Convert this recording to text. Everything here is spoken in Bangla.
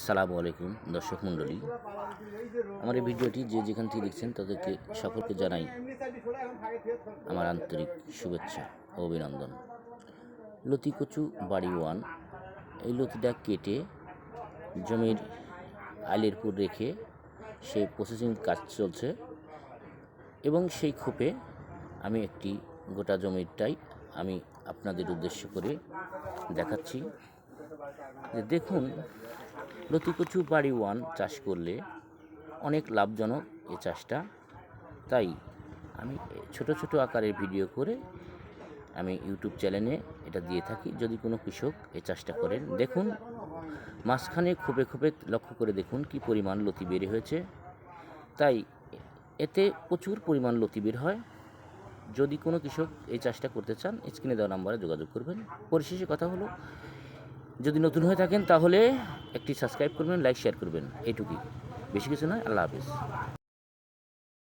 আসসালামু আলাইকুম, দর্শক মণ্ডলী। আমার এই ভিডিওটি যে যেখান থেকে দেখছেন তাদেরকে সকলকে জানাই আমার আন্তরিক শুভেচ্ছা ও অভিনন্দন। লতি কচু বাড়ি ওয়ান, এই লতিটা কেটে জমির আইলের উপর রেখে সেই প্রসেসিং কাজ চলছে এবং সেই খোপে আমি একটি গোটা জমিরটাই আমি আপনাদের উদ্দেশ্য করে দেখাচ্ছি। দেখুন লতিকচু বাড়ি ওয়ান চাষ করলে অনেক লাভজনক এ চাষটা। তাই আমি ছোট ছোট আকারের ভিডিও করে আমি ইউটিউব চ্যানেলে এটা দিয়ে থাকি। যদি কোনো কৃষক এ চাষটা করেন, দেখুন মাঝখানে খোপে খোপে লক্ষ্য করে দেখুন কি পরিমাণ লতি বের হয়েছে। তাই এতে প্রচুর পরিমাণ লতি বের হয়। যদি কোনো কৃষক এই চাষটা করতে চান, স্ক্রিনে দেওয়া নাম্বারে যোগাযোগ করবেন। পরিশেষে কথা হলো, যদি নতুন হয়ে থাকেন তাহলে একটি সাবস্ক্রাইব করবেন লাইক শেয়ার করবেন। এইটুকুই বেশি কিছু নয় আল্লাহ হাফিজ।